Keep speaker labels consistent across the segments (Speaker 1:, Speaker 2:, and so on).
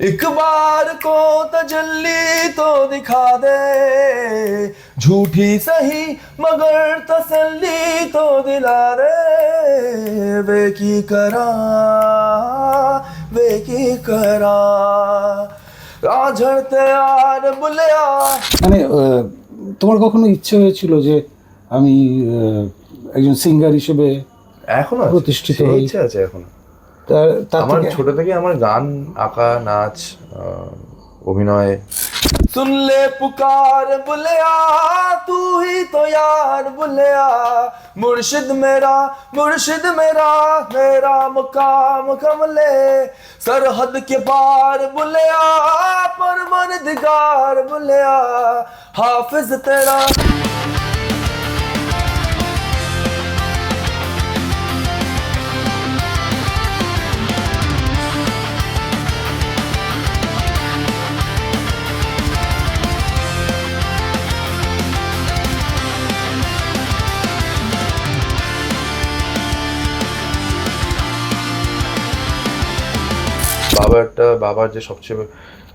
Speaker 1: एक बार को तजल्ली तो दिखा दे झूठी सही मगर तसल्ली तो दिला दे वे की करा वे की करा রাঝড়তে আর বুলিয়া
Speaker 2: মানে আহ, তোমার কখনো ইচ্ছে হয়েছিল যে আমি আহ, একজন সিঙ্গার হিসেবে
Speaker 1: এখনো আছে।
Speaker 2: প্রতিষ্ঠিত
Speaker 1: সেই
Speaker 2: হই।
Speaker 1: ইচ্ছে আছে এখনো
Speaker 2: তার তার
Speaker 1: আমার
Speaker 2: থেকে
Speaker 1: ছোট থেকে আমার গান আঁকা নাচ আহ, অভিনয় सुन ले पुकार बुलिया तू ही तो यार बुलिया मुर्शिद मेरा मुर्शिद मेरा मेरा मुकाम कमले सरहद के पार बुलिया परमन दिगार बुलिया हाफिज तेरा বাবা একটা বাবার যে সবচেয়ে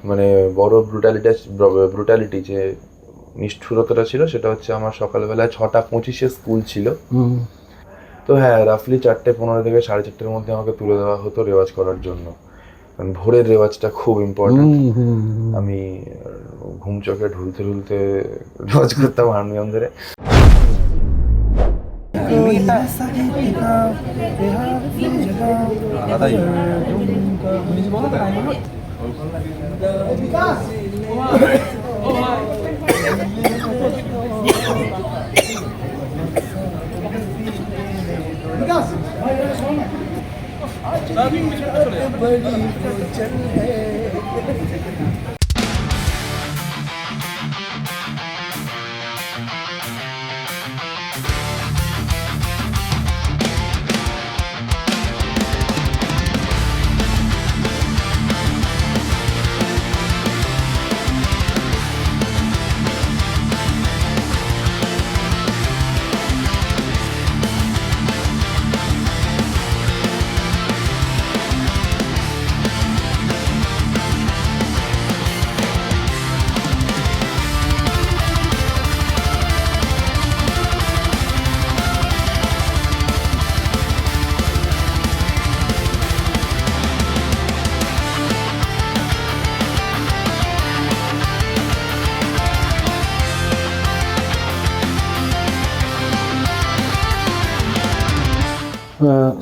Speaker 1: মানে বড় ব্রুটালিটি ব্রুটালিটি যে নিষ্ঠুরতাটা ছিল সেটা হচ্ছে আমার সকালবেলায় ছটা পঁচিশে স্কুল ছিল। তো হ্যাঁ রাফলি চারটে পনেরো থেকে সাড়ে চারটের মধ্যে আমাকে তুলে দেওয়া হতো রেওয়াজ করার জন্য। কারণ ভোরের রেওয়াজটা খুব ইম্পর্টেন্ট। আমি ঘুম চোখে ঢুলতে ঢুলতে রেওয়াজ করতাম হারমোনিয়াম ধরে
Speaker 2: 있다.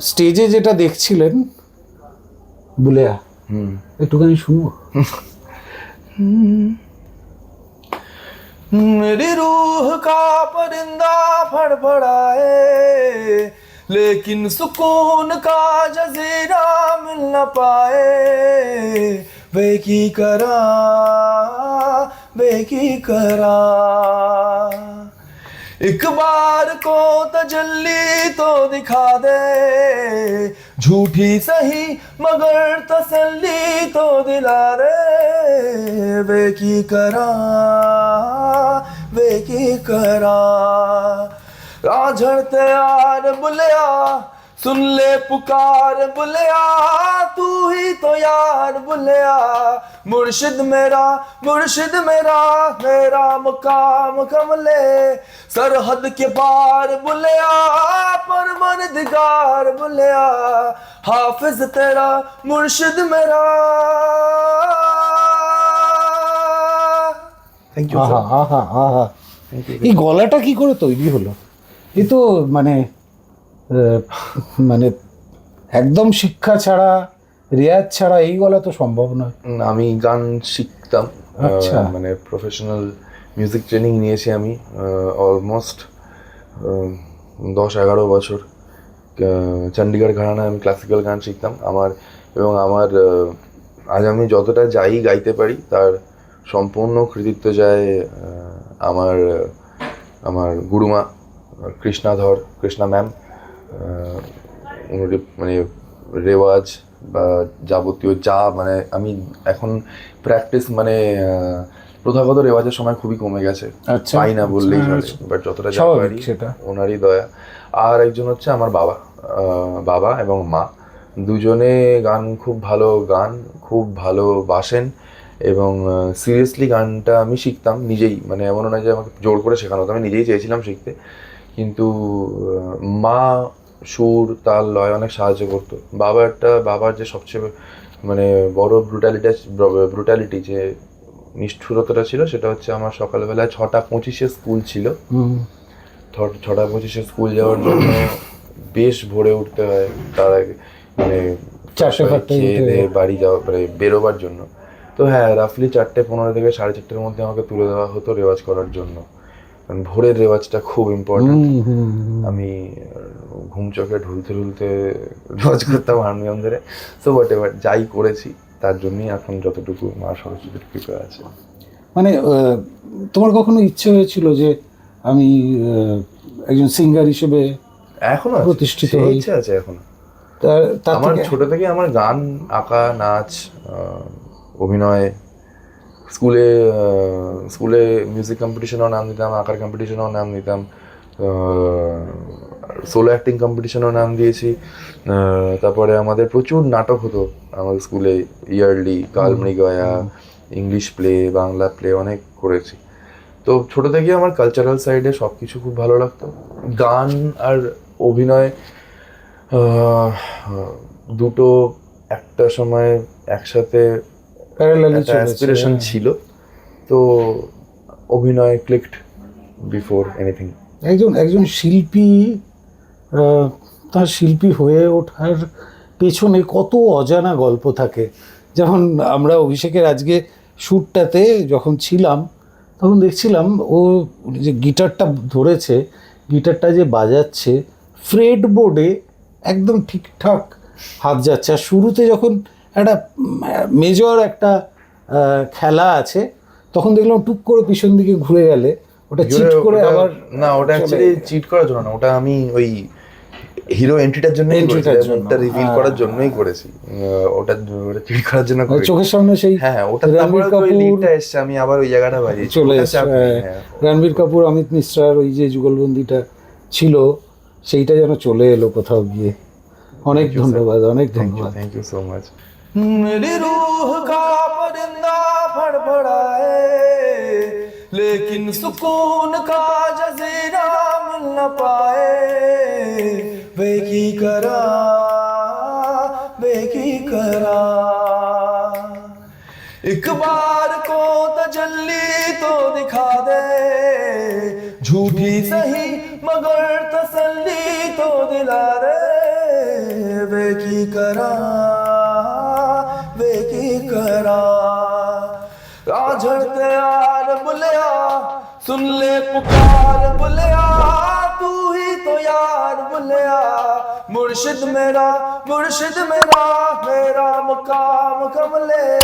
Speaker 2: স্টেজে যেটা দেখছিলেন বুলেয়া
Speaker 1: হুম
Speaker 2: একটুখানি শুনবো
Speaker 1: मेरी रूह का परिंदा फड़फड़ाए लेकिन सुकून का जजीरा मिल न पाए वे की करा वे की करा ایک بار کو تجلی تو دکھا دے۔ جھوٹی سہی مگر تسلی تو دلا رے وے کی کرا، وے کی کرا۔ آ جھڑتے بلیا سن لے پکار بلیا تو ہی تو یار بلیا۔ مرشد میرا مرشد میرا میرا مقام کملے سرحد کے پار بلیا پروردگار بلیا۔ حافظ تیرا مرشد میرا۔ থ্যাংক ইউ হ্যাঁ
Speaker 2: হ্যাঁ হ্যাঁ হ্যাঁ এই গলাটা কি মানে একদম শিক্ষা ছাড়া রেয়াজ ছাড়া এই গলা তো সম্ভব নয়।
Speaker 1: আমি গান শিখতাম
Speaker 2: আচ্ছা।
Speaker 1: মানে প্রফেশনাল মিউজিক ট্রেনিং নিয়েছি আমি অলমোস্ট দশ এগারো বছর। চণ্ডীগড় ঘরানায় আমি ক্লাসিক্যাল গান শিখতাম। আমার এবং আমার আজ আমি যতটা যাই গাইতে পারি তার সম্পূর্ণ কৃতিত্ব যায় আমার আমার গুরুমা কৃষ্ণাধর কৃষ্ণা ম্যাম। মানে রেওয়াজ বা যাবতীয় যা মানে আমি এখন প্র্যাকটিস মানে প্রথাগত রেওয়াজের সময় খুবই কমে গেছে
Speaker 2: আচ্ছা।
Speaker 1: পাই না বললেই চলে
Speaker 2: আচ্ছা।
Speaker 1: বাট যতটা যা পারি
Speaker 2: সেটা।
Speaker 1: ওনারই দয়া আর একজন হচ্ছে আমার বাবা বাবা এবং মা দুজনে গান খুব ভালো গান খুব ভালো বাসেন এবং সিরিয়াসলি গানটা আমি শিখতাম নিজেই মানে এমনও না যে আমাকে জোর করে শেখানো হতো আমি নিজেই চেয়েছিলাম শিখতে কিন্তু মা সুর তাল লয় অনেক সাহায্য করতো। বাবা একটা বাবার যে সবচেয়ে মানে বড় ব্রুটালিটি ব্রুটালিটি যে নিষ্ঠুরতাটা ছিল সেটা হচ্ছে আমার সকালবেলায় ছটা পঁচিশে স্কুল ছিল। ছটা পঁচিশে স্কুল যাওয়ার জন্য বেশ ভোরে উঠতে হয় তার আগে মানে খেয়ে। বাড়ি যাওয়া মানে বেরোবার জন্য। তো হ্যাঁ রাফলি চারটে পনেরো থেকে সাড়ে চারটের মধ্যে আমাকে তুলে দেওয়া হতো রেওয়াজ করার জন্য। কারণ ভোরের রেওয়াজটা খুব ইম্পর্টেন্ট। আমি ঘুম চোখে ঢুলতে ঢুলতে রেওয়াজ করতাম হারমোনিয়াম ধরে সো হোয়াট এভার যাই করেছি তার জন্যই এখন যতটুকু মা সরস্বতীর কৃপা আছে
Speaker 2: মানে তোমার কখনো ইচ্ছে হয়েছিল যে আমি একজন সিঙ্গার হিসেবে
Speaker 1: এখনও।
Speaker 2: প্রতিষ্ঠিত।
Speaker 1: ইচ্ছা আছে
Speaker 2: এখনও
Speaker 1: আমার ছোট থেকে আমার গান আঁকা নাচ অভিনয় স্কুলে স্কুলে মিউজিক কম্পিটিশনেও নাম দিতাম আঁকার কম্পিটিশনেও নাম দিতাম সোলো অ্যাক্টিং কম্পিটিশনেও নাম দিয়েছি। তারপরে আমাদের প্রচুর নাটক হতো আমাদের স্কুলে ইয়ারলি কাল Mrigaya English play Bangla play অনেক করেছি। তো ছোটো থেকে আমার কালচারাল সাইডে সব কিছু খুব ভালো লাগতো। গান আর অভিনয় দুটো একটা সময় একসাথে অ্যাসপিরেশন ছিল। তো অভিনয় ক্লিকড বিফোর এনিথিং
Speaker 2: একজন একজন শিল্পী তার শিল্পী হয়ে ওঠার পেছনে কত অজানা গল্প থাকে। যেমন আমরা অভিষেকের আজকে শ্যুটটাতে যখন ছিলাম, তখন দেখছিলাম ও যে গিটারটা ধরেছে, গিটারটা যে বাজাচ্ছে, ফ্রেড বোর্ডে একদম ঠিকঠাক হাত যাচ্ছে। আর শুরুতে যখন একটা মেজর একটা খেলা আছে, তখন দেখলাম টুক করে পিছন দিকে ঘুরে গেলে ওটা চিট করে আবার
Speaker 1: না ওটা অ্যাকচুয়ালি চিট করার জন্য না ওটা আমি ওই হিরো এন্ট্রিটার জন্য এন্ট্রিটা রিভিল
Speaker 2: হ্যাঁ।
Speaker 1: করার জন্যই করেছি। ওটা ওটা চিট করার জন্য
Speaker 2: মানে চোখের সামনে সেই
Speaker 1: হ্যাঁ ওটা তারপরে ওই লিডটা এসছে আমি আবার ওই জায়গাটা বাজিয়ে
Speaker 2: চলে এসেছে হ্যাঁ।
Speaker 1: হ্যাঁ।
Speaker 2: রণবীর কাপুর অমিত মিশ্রার ওই যে যুগলবন্দিটা ছিল সেইটা যেন চলে এলো কোথাও গিয়ে। অনেক ধন্যবাদ অনেক ধন্যবাদ।
Speaker 1: Thank you so much Mary রুহ কা পরিন্দা ফড়ফড়ায়ে لیکن سکون کا جزیرہ مل نہ پائے۔ بے کی کرا، بے کی کرا۔ ایک بار کو تجلی تو دکھا دے۔ جھوٹی سہی مگر تسلی تو دلا دے۔ بے کی کرا۔ ਸੁਣ ਲੈ ਪੁਕਾਰ ਬੁਲਿਆ, ਤੂੰ ਹੀ ਤੋ ਯਾਰ ਬੁਲਿਆ। ਮੁਰਸ਼ਿਦ ਮੇਰਾ ਮੁਰਸ਼ਿਦ ਮੇਰਾ ਮੇਰਾ ਮਕਾਮ ਕਮਲੇ।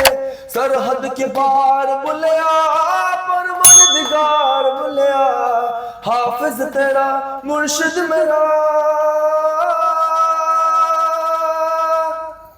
Speaker 1: ਸਰਹਦ ਕੇ ਬਾਰ ਬੁਲਿਆ ਪਰਵਰਦਿਗਾਰ ਬੁਲਿਆ। ਹਾਫਿਜ਼ ਤੇਰਾ, ਮੁਰਸ਼ਿਦ ਮੇਰਾ।